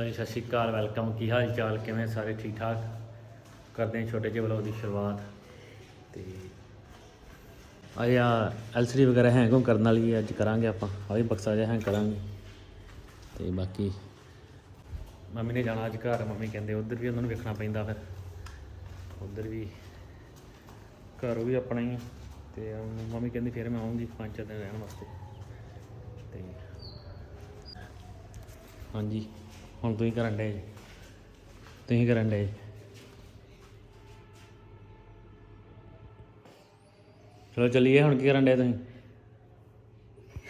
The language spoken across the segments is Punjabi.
ਲਓ ਜੀ ਸਤਿ ਸ਼੍ਰੀ ਅਕਾਲ ਵੈਲਕਮ। ਕੀ ਹਾਲ ਚਾਲ ਕਿਵੇਂ ਸਾਰੇ ਠੀਕ ਠਾਕ ਕਰਦੇ ਹਾਂ ਛੋਟੇ ਜਿਹੇ ਵਲੋਗ ਦੀ ਸ਼ੁਰੂਆਤ। ਤੇ ਅੱਜ ਆ ਐਲਸੀਡੀ ਵਗੈਰਾ ਹੈਂਗ ਹੋਣ ਕਰਨ ਵਾਲੀ ਹੈ, ਅੱਜ ਕਰਾਂਗੇ ਆਪਾਂ। ਆ ਵੀ ਬਕਸਾ ਜਿਹਾ ਹੈਂਗ ਕਰਾਂਗੇ। ਤੇ ਬਾਕੀ ਮੰਮੀ ਨੇ ਜਾਣਾ ਅੱਜ ਘਰ ਮੰਮੀ ਕਹਿੰਦੇ ਉਧਰ ਵੀ ਉਹਨਾਂ ਨੂੰ ਵੇਖਣਾ ਪੈਂਦਾ ਫਿਰ। ਉਧਰ ਵੀ ਘਰ ਉਹ ਵੀ ਆਪਣਾ ਹੀ ਆ। ਤੇ ਮੰਮੀ ਕਹਿੰਦੀ ਫਿਰ ਮੈਂ ਆਉਂਗੀ ਪੰਜ ਚਾਰ ਦਿਨ ਰਹਿਣ ਵਾਸਤੇ। ਤੇ ਹਾਂਜੀ। ਹੁਣ ਤੁਸੀਂ ਕਰਨ ਡੇ ਜੀ। ਤੁਸੀਂ ਕਰਨ ਡੇ ਚਲੋ ਚੱਲੀਏ ਹੁਣ ਕੀ ਕਰਨ ਡੇ ਤੁਸੀਂ?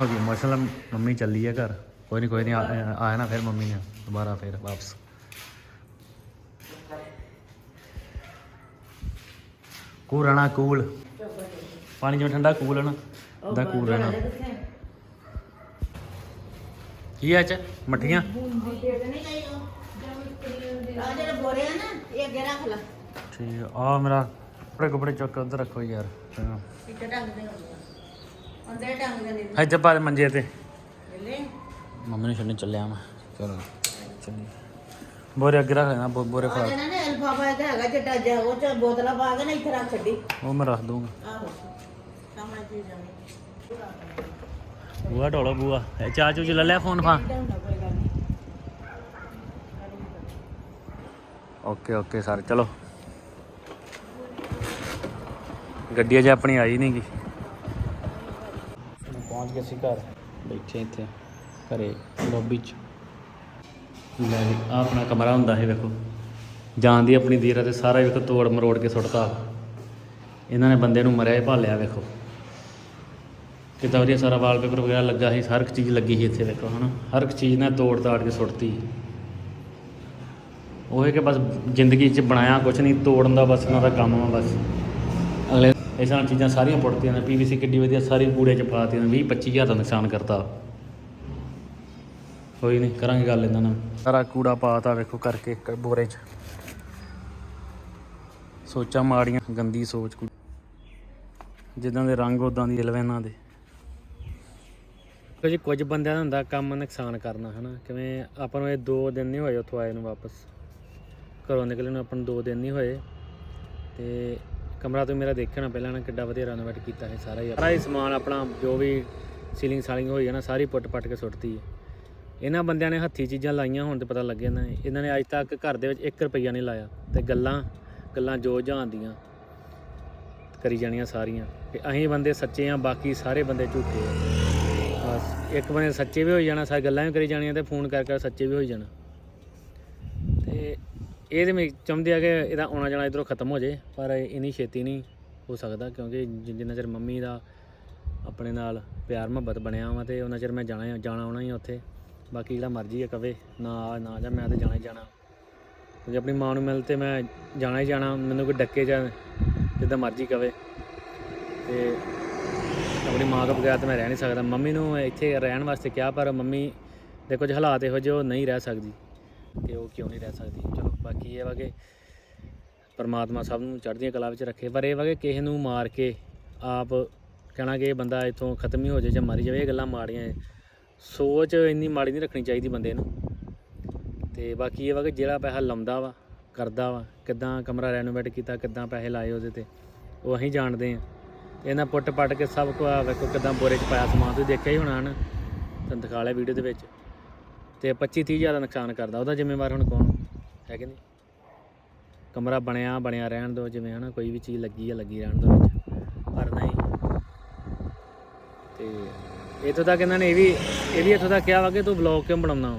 ਹੋ ਗਈ ਮਸਲਾ ਮੰਮੀ ਚੱਲੀ ਹੈ ਘਰ। ਕੋਈ ਨਹੀਂ ਕੋਈ ਨਹੀਂ ਆਇਆ ਨਾ ਫਿਰ ਮੰਮੀ ਨੇ। ਦੁਬਾਰਾ ਫਿਰ ਵਾਪਸ। ਕੂਲ ਰਹਿਣਾ ਕੂਲ। ਪਾਣੀ ਜਿਵੇਂ ਠੰਡਾ ਕੂਲ ਹੈ ਨਾ ਦਾ ਕੂਲ ਰਹਿਣਾ। ਕੀ ਹੈ ਚ ਮੱਠੀਆਂ ਆ ਜਿਹੜੇ ਬੋਰੇ ਆ ਨਾ ਇਹ ਅੱਗੇ ਰੱਖ ਲਾ ਠੀਕ ਆ ਮੇਰਾ ਕੱਪੜੇ ਕੱਪੜੇ ਚੁੱਕ ਕੇ ਉੱਧਰ ਰੱਖੋ ਯਾਰ। ਇੱਥੇ ਢੰਗ ਦੇ ਅੰਦਰ ਢੰਗ ਦੇ ਨੇ ਇੱਥੇ ਪਾ ਦੇ ਮੰਜੇ ਤੇ। ਵੇਲੇ ਮੰਮੀ ਨੂੰ ਛੱਡਣ ਚੱਲਿਆ ਮੈਂ। ਚਲੋ ਚੱਲੀ ਬੋਰੇ ਅੱਗੇ ਰੱਖ ਲੈਣਾ, ਬੋ- ਬੋਰੇ ਆ ਫੜਾ ਜਿਹੜਾ ਅਲਫਾਬਾ ਇਹਦਾ ਹੈਗਾ ਚਿੱਟਾ ਜਿਹਾ ਉਹ ਚ ਬੋਤਲਾਂ ਪਾ ਕੇ ਨਾ ਇੱਥੇ ਰੱਖ ਛੱਡੀ ਉਹ ਮੈਂ ਰੱਖ ਦੂੰਗਾ। ਆਹੋ ਸਾਹਮਣੇ ਚੀਜ਼ ਜਾਣੀ ਬੂਆ ਢੋਲੋ ਬੂਆ ਇਹ ਚਾਹ ਚੂਚ ਲੈ ਲਿਆ ਫੋਨ ਫਾ ਓਕੇ ਓਕੇ ਸਰ ਚਲੋ। ਗੱਡੀ ਅਜੇ ਆਪਣੀ ਆਈ ਨਹੀਂ ਗੀ। ਪਹੁੰਚ ਗਏ ਸੀ ਘਰ। ਬੈਠੇ ਇੱਥੇ ਘਰੇ ਲੌਬੀ ਚ। ਲੈ ਆਪਣਾ ਕਮਰਾ ਹੁੰਦਾ ਹੈ ਵੇਖੋ। ਜਾਂਦੀ ਆਪਣੀ ਦੀਰਾ ਤੇ ਸਾਰਾ ਵੇਖੋ ਤੋੜ ਮਰੋੜ ਕੇ ਸੁੱਟਤਾ। ਇਹਨਾਂ ਨੇ ਬੰਦੇ ਨੂੰ ਮਰਿਆ ਹੀ ਭਾਲਿਆ ਵੇਖੋ। ਕਿਤਾ ਵਧੀਆ ਸਾਰਾ ਵਾਲਪੇਪਰ ਵਗੈਰਾ ਲੱਗਾ ਸੀ, ਹਰ ਇੱਕ ਚੀਜ਼ ਲੱਗੀ ਸੀ ਇੱਥੇ ਵੇਖੋ ਹਨਾ? ਹਰ ਇੱਕ ਚੀਜ਼ ਨੇ ਤੋੜ ਤਾੜ ਕੇ ਸੁੱਟਤੀ। ਉਹ ਹੈ ਕਿ ਬਸ ਜ਼ਿੰਦਗੀ 'ਚ ਬਣਾਇਆ ਕੁਛ ਨਹੀਂ, ਤੋੜਨ ਦਾ ਬਸ ਇਹਨਾਂ ਦਾ ਕੰਮ ਆ ਬਸ। ਅਗਲੇ ਇਸ ਨਾਲ ਚੀਜ਼ਾਂ ਸਾਰੀਆਂ ਪੁੱਟਤੀਆਂ ਨੇ ਪੀਵੀਸੀ ਕਿੱਡੀ ਵਧੀਆ ਸਾਰੀ ਕੂੜੇ 'ਚ ਪਾਤੀਆਂ ਨੇ 20 25000 ਦਾ ਨੁਕਸਾਨ ਕਰਤਾ। ਕੋਈ ਨਹੀਂ, ਕਰਾਂਗੇ ਗੱਲ ਇਹਨਾਂ ਨਾਲ। ਸਾਰਾ ਕੂੜਾ ਪਾਤਾ ਵੇਖੋ ਕਰਕੇ ਬੋਰੇ 'ਚ। ਸੋਚਾਂ ਮਾੜੀਆਂ, ਗੰਦੀ ਸੋਚ ਜਿੱਦਾਂ ਦੇ ਰੰਗ ਉਦਾਂ ਦੀ ਦਿਲ ਇਹਨਾਂ ਦੇ। ਕੁਝ ਕੁਝ ਬੰਦਿਆਂ ਦਾ ਹੁੰਦਾ ਕੰਮ ਨੁਕਸਾਨ ਕਰਨਾ, ਹਨਾ? ਕਿਵੇਂ ਆਪਾਂ ਨੂੰ ਇਹ 2 ਦਿਨ ਨਹੀਂ ਹੋਏ ਉੱਥੋਂ ਆਏ ਨੂੰ ਵਾਪਸ। ਘਰੋਂ ਨਿਕਲੇ ਨੂੰ ਆਪਾਂ ਨੂੰ 2 ਦਿਨ ਨਹੀਂ ਹੋਏ। ਤੇ ਕਮਰਾ ਤੋਂ ਮੇਰਾ ਦੇਖਿਆ ਨਾ ਪਹਿਲਾਂ ਨਾ ਕਿੱਡਾ ਵਧੀਆ ਰੈਨੋਵੇਟ ਕੀਤਾ ਹੈ ਸਾਰਾ ਹੀ। ਸਾਰਾ ਹੀ ਸਮਾਨ ਆਪਣਾ, ਜੋ ਵੀ ਸੀਲਿੰਗ ਸਾਲਿੰਗ ਹੋਈ ਹੈ ਨਾ, ਸਾਰੀ ਪੁੱਟ ਪੱਟ ਕੇ ਸੁੱਟਤੀ। ਹੈ ਇਹਨਾਂ ਬੰਦਿਆਂ ਨੇ ਹੱਥੀ ਚੀਜ਼ਾਂ ਲਾਈਆਂ, ਹੁਣ ਤੇ ਪਤਾ ਲੱਗਿਆ ਇਹਨਾਂ ਇਹਨਾਂ ਨੇ ਅੱਜ ਤੱਕ ਘਰ ਦੇ ਵਿੱਚ 1 ਰੁਪਈਆ ਨਹੀਂ ਲਾਇਆ। ਤੇ ਗੱਲਾਂ ਗੱਲਾਂ ਜੋ ਜਹਾਨ ਕਰੀ ਜਾਣੀਆਂ ਸਾਰੀਆਂ। ਤੇ ਅਸੀਂ ਬੰਦੇ ਸੱਚੇ ਆ, ਬਾਕੀ ਸਾਰੇ ਬੰਦੇ ਝੂਠੇ ਆ। ਇੱਕ ਬੰਦੇ ਸੱਚੇ ਵੀ ਹੋਈ ਜਾਣਾ ਸਾਰੀ ਗੱਲਾਂ ਵੀ ਕਰੀ ਜਾਣੀਆਂ ਤੇ ਫੋਨ ਕਰ ਕਰ ਸੱਚੇ ਵੀ ਹੋਈ ਜਾਣਾ। ਤੇ ਇਹਦੇ ਵਿੱਚ ਚਾਹੁੰਦੇ ਆ ਕਿ ਇਹਦਾ ਆਉਣਾ ਜਾਣਾ ਇਧਰੋਂ ਖਤਮ ਹੋ ਜੇ ਪਰ ਇਨੀ ਛੇਤੀ ਨਹੀਂ ਹੋ ਸਕਦਾ ਕਿਉਂਕਿ ਜਿੰਨਾ ਚਿਰ ਮੰਮੀ ਦਾ ਆਪਣੇ ਨਾਲ ਪਿਆਰ ਮੁਹੱਬਤ ਬਣਿਆ ਵਾ ਤੇ ਉਹਨਾਂ ਚਿਰ ਮੈਂ ਜਾਣਾ ਜਾਣਾ ਆਉਣਾ ਹੀ ਆ ਉੱਥੇ। ਬਾਕੀ ਜਿਹੜਾ ਮਰਜ਼ੀ ਆ ਕਵੇ ਨਾ ਆ, ਨਾ ਜਾ ਮੈਂ ਤੇ ਜਾਣਾ ਹੀ ਜਾਣਾ। ਕਿਉਂਕਿ ਆਪਣੀ ਮਾਂ ਨੂੰ ਮਿਲ ਤੇ ਮੈਂ ਜਾਣਾ ਹੀ ਜਾਣਾ ਮੈਨੂੰ ਕੋਈ ਡੱਕੇ ਜਾਂ ਜਿੱਦਾਂ ਮਰਜ਼ੀ ਕਵੇ। ਤੇ ਆਪਣੀ ਮਾਂ ਤੋਂ ਬਗੈਰ ਤਾਂ ਮੈਂ ਰਹਿ ਨਹੀਂ ਸਕਦਾ। ਮੰਮੀ ਨੂੰ ਇੱਥੇ ਰਹਿਣ ਵਾਸਤੇ ਕਿਹਾ, ਪਰ ਮੰਮੀ ਦੇ ਕੁਝ ਹਾਲਾਤ ਇਹੋ ਜਿਹੇ ਉਹ ਨਹੀਂ ਰਹਿ ਸਕਦੀ ਕਿ ਉਹ ਕਿਉਂ ਨਹੀਂ ਰਹਿ ਸਕਦੀ। ਚਲੋ, ਬਾਕੀ ਇਹ ਵਾ ਕਿ ਪਰਮਾਤਮਾ ਸਭ ਨੂੰ ਚੜ੍ਹਦੀਆਂ ਕਲਾ ਵਿੱਚ ਰੱਖੇ। ਪਰ ਇਹ ਵਾ ਕਿ ਕਿਸੇ ਨੂੰ ਮਾਰ ਕੇ ਆਪ ਕਹਿਣਾ ਕਿ ਇਹ ਬੰਦਾ ਇੱਥੋਂ ਖਤਮ ਹੀ ਹੋ ਜਾਏ ਜਾਂ ਮਰ ਜਾਵੇ, ਇਹ ਗੱਲਾਂ ਮਾੜੀਆਂ ਸੋਚ ਇੰਨੀ ਮਾੜੀ ਨਹੀਂ ਰੱਖਣੀ ਚਾਹੀਦੀ ਬੰਦੇ ਨੂੰ। ਤੇ ਬਾਕੀ ਇਹ ਵਾ ਕਿ ਜਿਹੜਾ ਪੈਸਾ ਲਾਉਂਦਾ ਵਾ, ਕਰਦਾ ਵਾ, ਕਿੱਦਾਂ ਕਮਰਾ ਰੈਨੋਵੇਟ ਕੀਤਾ, ਕਿੱਦਾਂ ਪੈਸੇ ਲਾਏ ਉਹਦੇ ਤੇ, ਉਹ ਅਸੀਂ ਜਾਣਦੇ ਆ। ਇਹਨਾਂ ਪੁੱਟ ਪੱਟ ਕੇ ਸਭ ਕੁਝ ਆ ਵੇਖੋ ਕਿੱਦਾਂ ਬੋਰੇ 'ਚ ਪਾਇਆ ਸਮਾਨ, ਤੁਸੀਂ ਦੇਖਿਆ ਹੀ ਹੋਣਾ ਹਨ? ਤੁਹਾਨੂੰ ਦਿਖਾ ਲਿਆ ਵੀਡੀਓ ਦੇ ਵਿੱਚ। ਤੇ 25 30 ਹਜ਼ਾਰ ਦਾ ਨੁਕਸਾਨ ਕਰਦਾ ਉਹਦਾ ਜ਼ਿੰਮੇਵਾਰ ਹੁਣ ਕੌਣ? ਹੈ ਕਿ ਨਹੀਂ? ਕਮਰਾ ਬਣਿਆ ਬਣਿਆ ਰਹਿਣ ਦਿਓ ਜਿਵੇਂ ਹਨਾ, ਕੋਈ ਵੀ ਚੀਜ਼ ਲੱਗੀ ਆ, ਲੱਗੀ ਰਹਿਣ ਦਿਓ ਵਿੱਚ, ਪਰ ਨਹੀਂ। ਤੇ ਇੱਥੋਂ ਤੱਕ ਇਹਨਾਂ ਨੇ ਇਹ ਵੀ ਇਹ ਵੀ ਇੱਥੋਂ ਤੱਕ ਕਿਹਾ ਵਾ ਕਿ ਤੂੰ ਵਲੌਗ ਕਿਉਂ ਬਣਾਉਣਾ?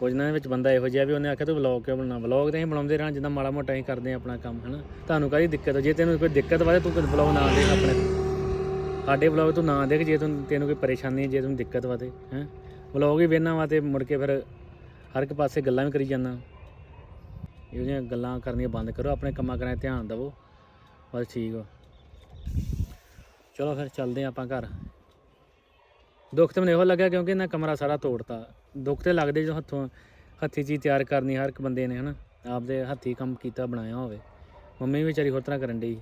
ਕੁਝ ਨਾ ਵਿੱਚ ਬੰਦਾ ਇਹੋ ਜਿਹਾ ਵੀ ਉਹਨੇ ਆਖਿਆ ਤੂੰ ਵਲੌਗ ਕਿਉਂ ਬਣਾਉਣਾ? ਵਲੌਗ ਤੇ ਅਸੀਂ ਬਣਾਉਂਦੇ ਰਹਿਣਾ ਜਿੱਦਾਂ ਮਾੜਾ ਮੋਟਾ ਅਸੀਂ ਕਰਦੇ ਹਾਂ ਆਪਣਾ ਕੰਮ, ਹਨਾ? ਤੁਹਾਨੂੰ ਕਾਹਦੀ ਦਿੱਕਤ ਆ? ਜੇ ਤੈਨੂੰ ਕੋਈ ਦਿੱਕਤ ਵਾ ਤੇ ਤੂੰ ਵਲੌਗ ਨਾ ਦੇ ਆਪਣੇ ਸਾਡੇ ਵਲੌਗ ਤੂੰ ਨਾ ਦੇਖ ਜੇ ਤੈਨੂੰ ਤੈਨੂੰ ਕੋਈ ਪਰੇਸ਼ਾਨੀ ਹੈ ਜੇ ਤੈਨੂੰ ਦਿੱਕਤ ਵਾ ਤੇ ਹੈ? ਵਲੌਗ ਹੀ ਵੇਖਣਾ ਵਾ ਤੇ ਮੁੜ ਕੇ ਫਿਰ ਹਰ ਇੱਕ ਪਾਸੇ ਗੱਲਾਂ ਵੀ ਕਰੀ ਜਾਂਦਾ ਇਹੋ ਜਿਹੀਆਂ ਗੱਲਾਂ ਕਰਨੀਆਂ ਬੰਦ ਕਰੋ, ਆਪਣੇ ਕੰਮਾਂ ਕਰਾਂ ਧਿਆਨ ਦਿਵੋ। ਬਸ ਠੀਕ ਹੋ ਚਲੋ ਫਿਰ ਚੱਲਦੇ ਹਾਂ ਆਪਾਂ ਘਰ। ਦੁੱਖ ਤੇ ਮੈਨੂੰ ਇਹੋ ਲੱਗਾ ਕਿਉਂਕਿ ਇਹਨਾਂ ਕਮਰਾ ਸਾਰਾ ਤੋੜਤਾ। ਦੁੱਖ ਤੇ ਲੱਗਦੇ ਜਦੋਂ ਹੱਥੋਂ ਹੱਥੀ ਚੀਜ਼ ਤਿਆਰ ਕਰਨੀ ਹਰ ਇੱਕ ਬੰਦੇ ਨੇ, ਹਨਾ? ਆਪਦੇ ਹੱਥੀ ਕੰਮ ਕੀਤਾ, ਬਣਾਇਆ ਹੋਵੇ। ਮੰਮੀ ਵੀ ਵਿਚਾਰੀ ਹੋਰ ਤਰ੍ਹਾਂ ਕਰਨ ਡਈ।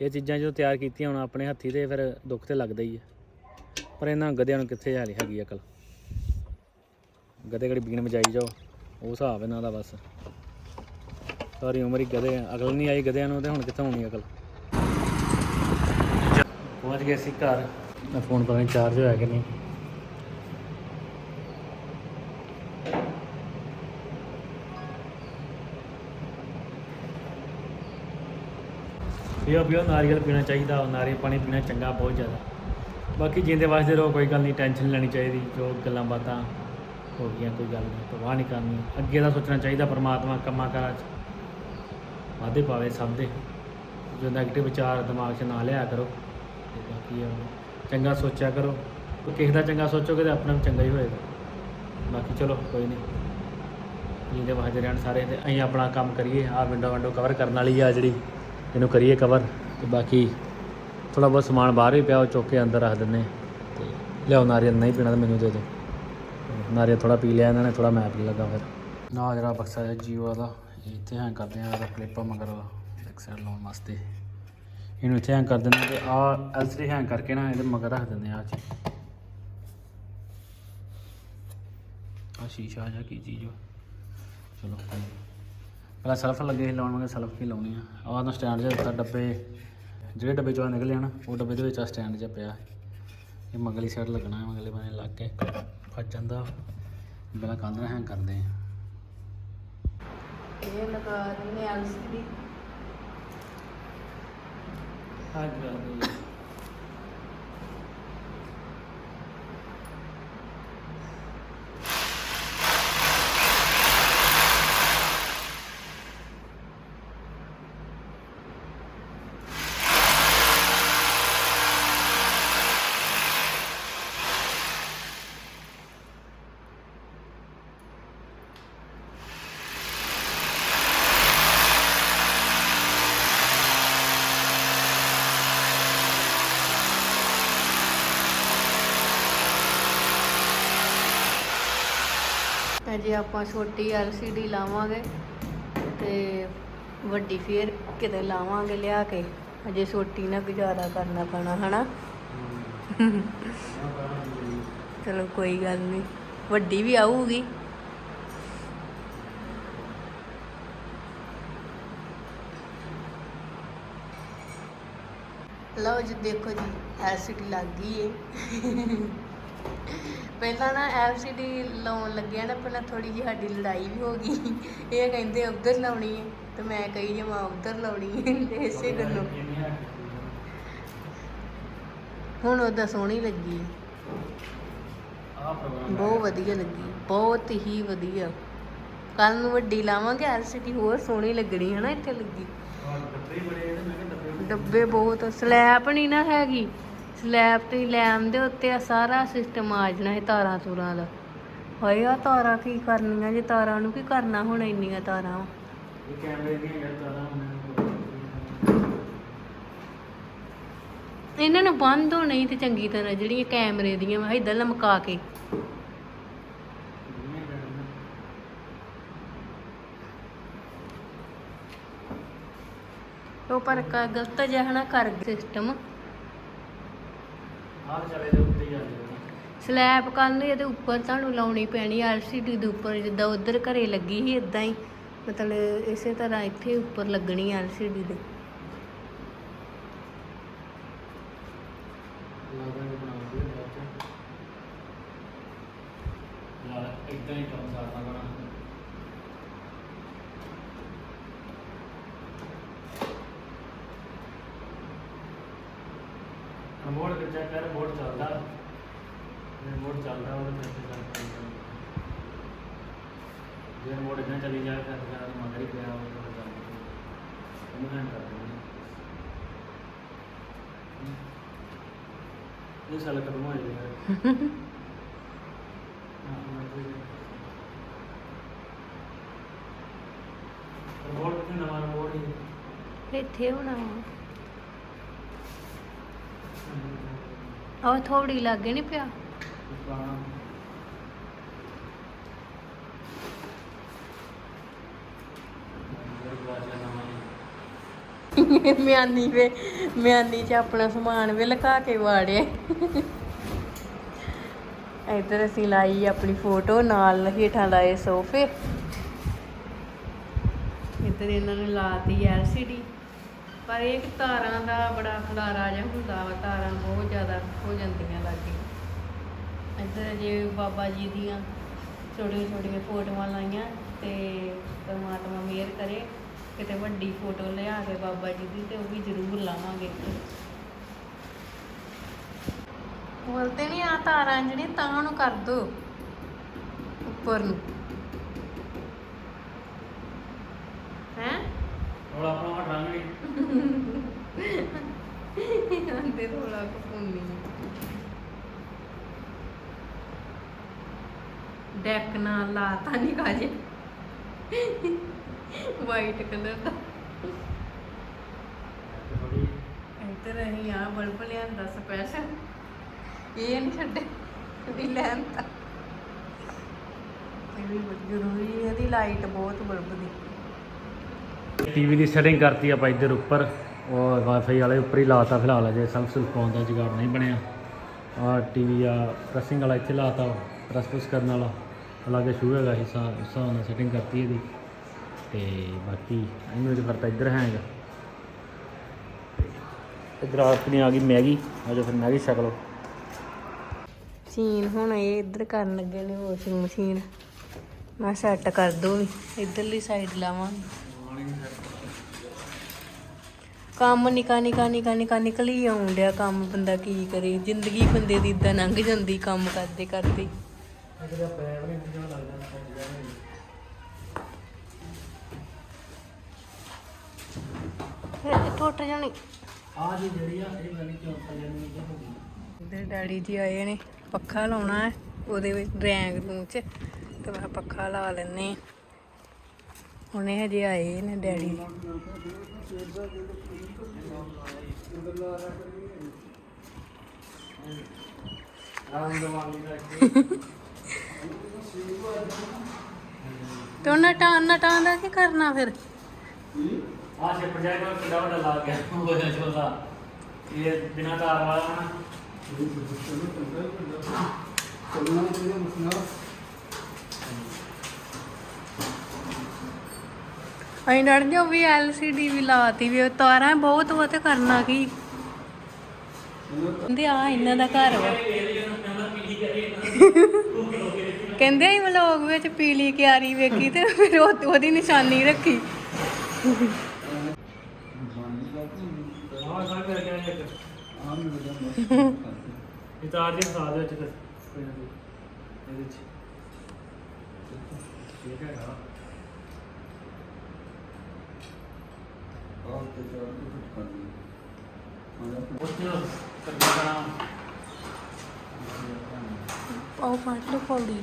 ਇਹ ਚੀਜ਼ਾਂ ਜਦੋਂ ਤਿਆਰ ਕੀਤੀਆਂ ਹੁਣ ਆਪਣੇ ਹੱਥੀ ਤੇ ਫਿਰ ਦੁੱਖ ਤੇ ਲੱਗਦਾ ਹੀ ਹੈ ਪਰ ਇਹਨਾਂ ਗਧਿਆਂ ਨੂੰ ਕਿੱਥੇ ਜਾ ਰਹੀ ਹੈਗੀ ਅਕਲ? ਗਧੇ ਗੜੀ ਬੀਣ ਵਜਾਈ ਜਾਓ। ਉਹ ਹਿਸਾਬ ਇਹਨਾਂ ਦਾ ਬਸ। ਸਾਰੀ ਉਮਰ ਹੀ ਗਧੇ ਅਕਲ ਨਹੀਂ ਆਈ ਗਧਿਆਂ ਨੂੰ ਤੇ ਹੁਣ ਕਿੱਥੋਂ ਆਉਣੀ ਅਕਲ? ਪਹੁੰਚ ਗਏ ਸੀ ਘਰ। ਮੈਂ ਫੋਨ ਪਤਾ ਨਹੀਂ ਚਾਰਜ ਹੋਇਆ ਕਿ ਨਹੀਂ। ਪੀਓ ਪੀਓ ਨਾਰੀਅਲ ਪੀਣਾ ਚਾਹੀਦਾ ਨਾਰੀਅਲ ਪਾਣੀ ਪੀਣਾ ਚੰਗਾ ਬਹੁਤ ਜ਼ਿਆਦਾ। ਬਾਕੀ ਜਿੰਦੇ ਵਾਸਤੇ ਰਹੋ, ਕੋਈ ਗੱਲ ਨਹੀਂ, ਟੈਨਸ਼ਨ ਲੈਣੀ ਚਾਹੀਦੀ, ਜੋ ਗੱਲਾਂ ਬਾਤਾਂ ਹੋ ਗਈਆਂ, ਕੋਈ ਗੱਲ ਨਹੀਂ, ਪਰਵਾਹ ਨਹੀਂ ਕਰਨੀ। ਅੱਗੇ ਦਾ ਸੋਚਣਾ ਚਾਹੀਦਾ, ਪਰਮਾਤਮਾ ਕੰਮਾਂ ਕਾਰਾਂ 'ਚ ਵਾਧੇ ਪਾਵੇ ਸਭ ਦੇ। ਜੋ ਨੈਗੇਟਿਵ ਵਿਚਾਰ ਦਿਮਾਗ 'ਚ ਨਾ ਲਿਆ ਕਰੋ, ਤੇ ਬਾਕੀ ਚੰਗਾ ਸੋਚਿਆ ਕਰੋ। ਕੋਈ ਕਿਸੇ ਦਾ ਚੰਗਾ ਸੋਚੋਗੇ ਤਾਂ ਆਪਣਾ ਵੀ ਚੰਗਾ ਹੀ ਹੋਏਗਾ। ਬਾਕੀ ਚਲੋ, ਕੋਈ ਨਹੀਂ। ਜਿਹਦੇ ਵਾਸਤੇ ਰਹਿਣ ਸਾਰੇ ਤੇ ਅਸੀਂ ਆਪਣਾ ਕੰਮ ਕਰੀਏ ਆ ਵਿੰਡੋ ਵਿੰਡੋ ਕਵਰ ਕਰਨ ਵਾਲੀ ਆ ਜਿਹੜੀ। ਇਹਨੂੰ ਕਰੀਏ ਕਵਰ ਤੇ ਬਾਕੀ ਥੋੜਾ ਬਹੁਤ ਸਮਾਨ ਬਾਹਰ ਵੀ ਪਿਆ, ਉਹ ਚੁੱਕ ਕੇ ਅੰਦਰ ਰੱਖ ਦਿੰਨੇ ਤੇ ਲਿਆਓ, ਨਾਰੀਅਲ ਨਹੀਂ ਪੀਣਾ ਤਾਂ ਮੈਨੂੰ ਦੇ ਦਿਓ। ਨਾਰੀਅਲ ਥੋੜਾ ਪੀ ਲਿਆ ਇਹਨਾਂ ਨੇ ਥੋੜਾ ਮੈਂ ਪੀ ਲੱਗਾ ਫਿਰ। ਨਾ ਜਿਹੜਾ ਬਕਸਾ ਹੈ, ਜੀਓ ਦਾ ਇਹ ਇੱਥੇ ਹੈਂਗ ਕਰਦੇ ਆ ਇਹਦਾ ਕਲਿੱਪਾਂ ਮਗਰ ਇੱਕ ਸਾਈਡ ਲਾਉਣ ਵਾਸਤੇ। ਇਹਨੂੰ ਇੱਥੇ ਹੈਂਗ ਕਰ ਦਿੰਦੇ ਤੇ ਆ ਐਲਸੀਡੀ ਹੈਂਗ ਕਰਕੇ ਨਾ ਇਹਦੇ ਮਗਰ ਰੱਖ ਦਿੰਦੇ ਆ ਚੀਜ਼। ਆ ਸ਼ੀਸ਼ਾ ਜਾਂ, ਕੀ ਚੀਜ਼ ਵਾ ਚਲੋ। ਪਹਿਲਾਂ ਸਲਫ ਲੱਗੇ ਸੀ ਲਾਉਣ ਸਲਫ ਕੀ ਲਾਉਣੀ ਆ। ਆਹ ਨਾ ਸਟੈਂਡ ਜਿਹਾ ਦਿੱਤਾ ਡੱਬੇ ਜਿਹੜੇ ਡੱਬੇ ਚੋਂ ਨਿਕਲੇ ਹਨ ਉਹ ਡੱਬੇ ਦੇ ਵਿੱਚ ਆ ਸਟੈਂਡ ਜਿਹਾ ਪਿਆ। ਇਹ ਮਗਲੀ ਸਾਈਡ ਲੱਗਣਾ ਹੈ ਮਗਲੇ ਬੰਨੇ ਲੱਗ ਕੇ ਫਸ ਜਾਂਦਾ। ਪਹਿਲਾਂ ਕੰਧ ਨਾਲ ਹੈਂਗ ਕਰਦੇ ਆ। ਇਹ ਲਗਾ ਦਿੰਦੇ ਐਲਸੀਡੀ। ਹਾਂ ਜੇ ਆਪਾਂ ਛੋਟੀ ਐਲਸੀਡੀ ਲਾਵਾਂਗੇ ਤੇ ਵੱਡੀ ਫੇਰ ਕਿਤੇ ਲਾਵਾਂਗੇ ਲਿਆ ਕੇ ਅਜੇ ਛੋਟੀ ਨਾਲ ਗੁਜ਼ਾਰਾ ਕਰਨਾ ਪੈਣਾ, ਹਨਾ? ਚਲੋ ਕੋਈ ਗੱਲ ਨਹੀਂ ਵੱਡੀ ਵੀ ਆਊਗੀ। ਲਓ ਜੀ, ਦੇਖੋ ਜੀ, ਐਲਸੀਡੀ ਲੱਗ ਗਈ ਏ। ਪਹਿਲਾਂ ਨਾ ਐਲਸੀਡੀ ਲਾਉਣ ਲੱਗਿਆ ਨਾ ਪਹਿਲਾਂ ਥੋੜੀ ਜਿਹੀ ਸਾਡੀ ਲੜਾਈ ਵੀ ਹੋ ਗਈ। ਇਹ ਕਹਿੰਦੇ ਉੱਧਰ ਲਾਉਣੀ ਹੈ ਤੇ ਮੈਂ ਕਹੀ ਜਮਾ ਉੱਧਰ ਲਾਉਣੀ ਹੈ ਤੇ ਇਸੇ ਗੱਲੋਂ। ਹੁਣ ਉਹਦਾ ਸੋਹਣੀ ਲੱਗੀ। ਬਹੁਤ ਵਧੀਆ ਲੱਗੀ ਬਹੁਤ ਹੀ ਵਧੀਆ। ਕੱਲ ਨੂੰ ਵੱਡੀ ਲਾਵਾਂਗੇ ਐਲਸੀਡੀ ਹੋਰ ਸੋਹਣੀ ਲੱਗਣੀ ਹੈ ਨਾ ਇੱਥੇ ਲੱਗੀ। ਡੱਬੇ ਬਹੁਤ ਸਲੈਬ ਨਹੀਂ ਨਾ ਹੈਗੀ। ਸਲੈਬ ਤੇ ਲੈ ਆਂਦੇ ਉੱਤੇ ਆ ਸਾਰਾ ਸਿਸਟਮ ਆ ਜਾਣਾ ਹੈ ਤਾਰਾਂ ਤੂਰਾਂ ਦਾ। ਹੋਏ ਆ ਤਾਰਾਂ ਕੀ ਕਰਨੀਆਂ ਜੇ ਤਾਰਾਂ ਨੂੰ ਕੀ ਕਰਨਾ ਹੁਣ ਇੰਨੀਆਂ ਤਾਰਾਂ। ਇਹ ਕੈਮਰੇ ਦੀਆਂ ਯਾਰ ਜ਼ਿਆਦਾ ਇਹਨਾਂ ਨੂੰ ਬੰਦ ਹੋਣਾ ਹੀ ਤੇ ਚੰਗੀ ਤਰ੍ਹਾਂ ਜਿਹੜੀਆਂ ਕੈਮਰੇ ਦੀਆਂ ਵਾ ਇਦਾਂ ਲਮਕਾ ਕੇ। ਉਹ ਪਰ ਕ- ਗਲਤ ਜਿਹਾ ਨਾ ਕਰ ਸਿਸਟਮ ਆਹ ਚਲੇ ਦੇ ਉੱਤੇ ਜਾਂਦੇ ਸਲੈਬ ਕਰਨ ਨੂੰ ਇਹਦੇ ਉੱਪਰ ਤੁਹਾਨੂੰ ਲਾਉਣੀ ਪੈਣੀ ਐਲਸੀਡੀ ਦੇ ਉੱਪਰ, ਜਿੱਦਾਂ ਉਧਰ ਘਰੇ ਲੱਗੀ ਸੀ ਇਦਾਂ ਹੀ। ਮਤਲਬ ਇਸੇ ਤਰ੍ਹਾਂ ਇੱਥੇ ਉੱਪਰ ਲੱਗਣੀ ਐਲਸੀਡੀ ਦੇ ਲੱਗਦਾ ਬਣਾਉਂਦੇ ਯਾਰ ਇਦਾਂ ਹੀ ਕੰਮ ਕਰਨਾ ਬਣਾ ਮੋੜ ਤੇ ਚੈੱਕ ਕਰ ਮੋੜ ਚੱਲਦਾ ਇਹ ਮੋੜ ਚੱਲਦਾ ਉਹਦੇ ਵਿੱਚ ਚੱਲਦਾ ਜੇ ਮੋੜ ਇਦਾਂ ਚੱਲੀ ਜਾਏ ਤਾਂ ਫਿਰ ਮਗਰ ਹੀ ਪਿਆ ਉਹ ਚੱਲਦਾ ਉਹਨੂੰ ਹੈਂਡ ਕਰ ਦਿੰਦੇ ਇਹ ਸਾਲ ਕਦਮ ਹੋ ਜਾਏਗਾ। ਤੇ ਨਵਾਂ ਹੀ? ਇੱਥੇ ਹੋਣਾ ਉਹ ਥੋੜੀ ਲੱਗੇ ਨਹੀਂ ਪਿਆ? ਪੁਰਾਣਾ। ਮਿਆਨੀ ਵੇ, ਮਿਆਨੀ ਚ ਆਪਣਾ ਸਮਾਨ ਵੀ ਲਗਾ ਕੇ ਵਾੜਿਆ। ਇੱਧਰ ਅਸੀਂ ਲਾਈ ਆਪਣੀ ਫੋਟੋ, ਨਾਲ ਹੇਠਾਂ ਲਾਏ ਸੋਫੇ। ਇੱਧਰ ਇਹਨਾਂ ਨੇ ਲਾਤੀ LCD ਪਰ ਇਹ ਤਾਰਾਂ ਦਾ ਬੜਾ ਖਲਾਰਾ ਜਿਹਾ ਹੁੰਦਾ ਵਾ, ਤਾਰਾਂ ਬਹੁਤ ਜ਼ਿਆਦਾ ਹੋ ਜਾਂਦੀਆਂ ਲਾਗੇ। ਇੱਧਰ ਜੇ ਬਾਬਾ ਜੀ ਦੀਆਂ ਛੋਟੀਆਂ ਛੋਟੀਆਂ ਫੋਟੋਆਂ ਲਾਈਆਂ ਤੇ ਪਰਮਾਤਮਾ ਮਿਹਰ ਕਰੇ। ਕਿਤੇ ਵੱਡੀ ਫੋਟੋ ਲਿਆ ਕੇ ਬਾਬਾ ਜੀ ਦੀ ਤੇ ਉਹ ਵੀ ਜ਼ਰੂਰ ਲਾਵਾਂਗੇ ਬੋਲਤੇ ਨਹੀਂ ਆ ਤਾਰਾਂ ਜਿਹੜੀ ਤਾਂ ਨੂੰ ਕਰ ਦੋ। ਉੱਪਰ ਨੂੰ। ਹੈ? ਹੁਣ ਆਪਣਾ ਹਟਾਂਗੇ ਅੰਦੇ ਰੋਲਾ ਕਪੂਨੀ ਡੈਕ ਨਾਲ ਲਾਤਾ ਨਹੀਂ ਕਾਜੇ ਵਾਈਟ ਕਲਰ ਦਾ। ਇੱਧਰ ਅਸੀਂ ਆ ਬਲਬ ਲਿਆਂਦਾ ਸਪੈਸ਼ਲ ਇਹ ਨਹੀਂ ਛੱਡੇ ਵੀ ਲੈਣ ਤਾਂ ਇਹ ਵੀ ਬਹੁਤ ਜ਼ਰੂਰੀ ਹੈ ਇਹਦੀ ਲਾਈਟ ਬਹੁਤ ਬਲਬ ਦੀ। ਟੀਵੀ ਦੀ ਸੈਟਿੰਗ ਕਰਤੀ ਆਪਾਂ ਇੱਧਰ ਉੱਪਰ। ਉਹ ਵਾਈਫਾਈ ਵਾਲੇ ਉੱਪਰ ਹੀ ਲਾਤਾ ਫਿਲਹਾਲ ਅਜੇ ਸਭ ਸੁਲ ਪਾਉਣ ਦਾ ਜੁਗਾੜ ਨਹੀਂ ਬਣਿਆ। ਆ ਟੀਵੀ ਆ ਪ੍ਰੈਸਿੰਗ ਵਾਲਾ ਇੱਥੇ ਲਾਤਾ ਪ੍ਰੈਸ ਪ੍ਰੈਸ ਕਰਨ ਵਾਲਾ। ਅਲੱਗ ਸ਼ੂ ਹੈਗਾ ਹਿੱਸਾ ਉਸ ਹਿਸਾਬ ਨਾਲ ਸੈਟਿੰਗ ਕਰਤੀ ਇਹਦੀ। ਤੇ ਬਾਕੀ ਇਹਨੂੰ ਜੇ ਕਰਤਾ ਇੱਧਰ ਹੈਗਾ। ਇੱਧਰ ਆਪਣੀ ਆ ਗਈ ਮੈਗੀ ਆ ਜਾਓ ਫਿਰ ਮੈਗੀ ਛਕ ਲਓ। ਮਸ਼ੀਨ ਹੁਣ ਇਹ ਇੱਧਰ ਕਰਨ ਲੱਗੇ ਨੇ ਵਾਸ਼ਿੰਗ ਮਸ਼ੀਨ। ਮੈਂ ਸੈੱਟ ਕਰ ਦੋ ਵੀ ਇੱਧਰਲੀ ਸਾਈਡ ਲਾਵਾਂਗੇ। ਕੰਮ ਨਿਕਾ ਨਿਕਾ ਨਿਕਾ ਨਿਕਾ ਨਿਕਲ ਡਿਆ ਕੰਮ ਬੰਦਾ ਕੀ ਕਰੇ? ਜ਼ਿੰਦਗੀ ਬੰਦੇ ਦੀ ਇਦਾਂ ਲੰਘ ਜਾਂਦੀ ਕੰਮ ਕਰਦੇ ਕਰਦੇ। ਫਿਰ ਟੁੱਟ ਜਾਣੀ। ਆ ਜੀ ਜਿਹੜੀ ਆ ਇਹ ਮੈਗੀ ਕਿਉਂ ਪਾ ਜਾਣੀ ਹੈ ਇੱਧਰ ਡੈਡੀ ਜੀ ਆਏ ਨੇ ਪੱਖਾ ਲਾਉਣਾ ਹੈ ਉਹਦੇ ਵਿੱਚ ਡਰੈਂਗ ਰੂਮ 'ਚ ਤੇ ਮੈਂ ਪੱਖਾ ਲਾ ਲੈਨੇ। ਹੁਣੇ ਹਜੇ ਆਏ ਨੇ ਡੈਡੀ। ਤੇ ਉਹਨਾਂ ਟਾਂ ਨਟਾਂ ਦਾ ਕੀ ਕਰਨਾ ਫਿਰ? ਆ ਛਿਪ ਜਾਏ ਤਾਂ ਕਿੱਡਾ ਵੱਡਾ ਲੱਗ ਗਿਆ। ਉਹ ਚੋਦਾ ਇਹ ਬਿਨਾ ਤਾਰ ਵਾਲਾ ਨਾ ਅਸੀਂ ਡੜ ਜੋ ਵੀ LCD ਵੀ ਲਾਤੀ ਵੀ ਉਹ ਤਾਰਾਂ ਬਹੁਤ ਵਾ ਤੇ ਕਰਨਾ ਕੀ? ਕਹਿੰਦੇ ਆ ਇਹਨਾਂ ਦਾ ਘਰ ਵਾ। ਕਹਿੰਦੇ ਅਸੀਂ ਵਲੋਗ ਵਿੱਚ ਪੀਲੀ ਕਿਆਰੀ ਵੇਖੀ ਤੇ ਫਿਰ ਉਹ- ਉਹਦੀ ਨਿਸ਼ਾਨੀ ਰੱਖੀ ਹਾਂ ਸਾਰੇ ਕਰ ਗਿਆ ਇੱਕ ਇਹ ਤਾਰ ਦੀ ਫਸਾ ਦੇ ਵਿੱਚ ਫਿਰ ਕੋਈ ਨਾ ਕੋਈ ਇਹਦੇ ਵਿੱਚ। ਠੀਕ ਹੈਗਾ ਉਸ ਨੂੰ ਕਰਨਾ ਕਰਾਂ ਉਹ ਫੜ ਲਓ ਪੌੜੀ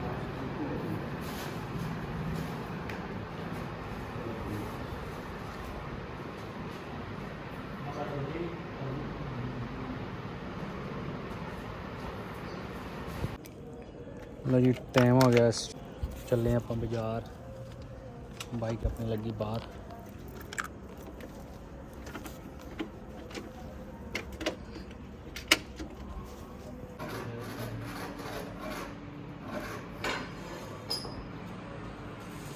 ਲੋ ਜੀ ਟਾਈਮ ਹੋ ਗਿਆ ਚੱਲੇ ਆਪਾਂ ਬਾਜ਼ਾਰ। ਬਾਈਕ ਆਪਣੀ ਲੱਗੀ ਬਾਹਰ।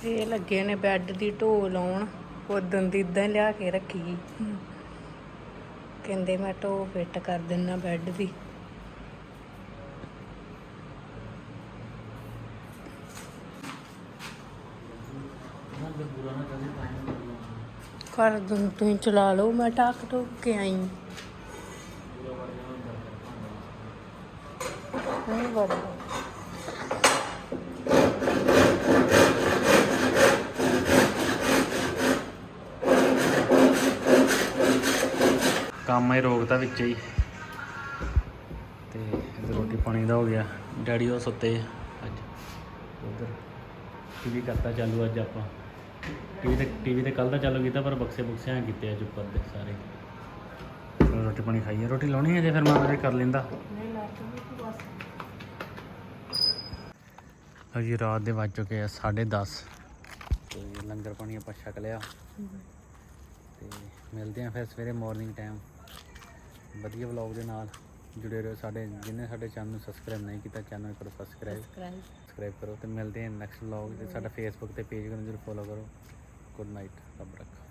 ਇਹ ਲੱਗੇ ਨੇ ਬੈੱਡ ਦੀ ਢੋ ਲਾਉਣ। ਉਦੋਂ ਦੀ ਇਦਾਂ ਲਿਆ ਕੇ ਰੱਖੀ। ਕਹਿੰਦੇ ਮੈਂ ਢੋ ਫਿੱਟ ਕਰ ਦਿੰਨਾ ਬੈੱਡ ਦੀ। ਕਰ ਦੂੰ ਤੁਸੀਂ ਚਲਾ ਲਓ, ਮੈਂ ਟੱਕ ਟੁੱਕ ਕੇ ਆਈ। ਨਹੀਂ ਵੜਦਾ ਕੰਮ ਹੀ ਰੋਕਤਾ ਵਿੱਚ ਹੀ। ਤੇ ਰੋਟੀ ਪਾਣੀ ਦਾ ਹੋ ਗਿਆ। ਡੈਡੀ ਉਹ ਸੁੱਤੇ ਆ ਅੱਜ। ਉਧਰ ਟੀਵੀ ਕਰਤਾ ਚਾਲੂ ਅੱਜ ਆਪਾਂ। ਟੀਵੀ ਤੇ ਟੀਵੀ ਤੇ ਕੱਲ ਦਾ ਚਾਲੂ ਕੀਤਾ ਪਰ ਬਕਸੇ ਬੁਕਸੇ ਆ ਕੀਤੇ ਅੱਜ ਉੱਪਰ ਦੇ ਸਾਰੇ। ਚਲੋ ਰੋਟੀ ਪਾਣੀ ਖਾਈਏ ਰੋਟੀ ਲਾਉਣੀ ਹੈ ਜੇ ਫਿਰ ਮੈਂ ਉਹਦੇ ਕਰ ਲੈਂਦਾ। ਨਹੀਂ ਲੱਗ ਵੀ ਬਸ ਲਓ ਜੀ ਰਾਤ ਦੇ ਵੱਜ ਚੁੱਕੇ ਆ 10:30 ਤੇ ਲੰਗਰ ਪਾਣੀ ਆਪਾਂ ਛਕ ਲਿਆ। ਤੇ ਮਿਲਦੇ ਆ ਫਿਰ ਸਵੇਰੇ ਮਾਰਨਿੰਗ ਟਾਈਮ ਵਧੀਆ ਵਲੌਗ ਦੇ ਨਾਲ ਜੁੜੇ ਰਹੋ ਸਾਡੇ ਜਿਹਨੇ ਸਾਡੇ ਚੈਨਲ ਨੂੰ ਸਬਸਕ੍ਰਾਈਬ ਨਹੀਂ ਕੀਤਾ ਚੈਨਲ ਕਰੋ ਸਬਸਕ੍ਰਾਈਬ ਸਬਸਕ੍ਰਾਈਬ ਸਬਸਕ੍ਰਾਈਬ ਕਰੋ ਤੇ ਮਿਲਦੇ ਹਾਂ ਨੈਕਸਟ ਵਲੌਗ ਤੇ। ਸਾਡਾ ਫੇਸਬੁੱਕ ਤੇ ਪੇਜ ਨੂੰ ਜਰੂਰ ਫੋਲੋ ਕਰੋ। ਗੁੱਡ ਨਾਈਟ ਰੱਬ ਰੱਖਾ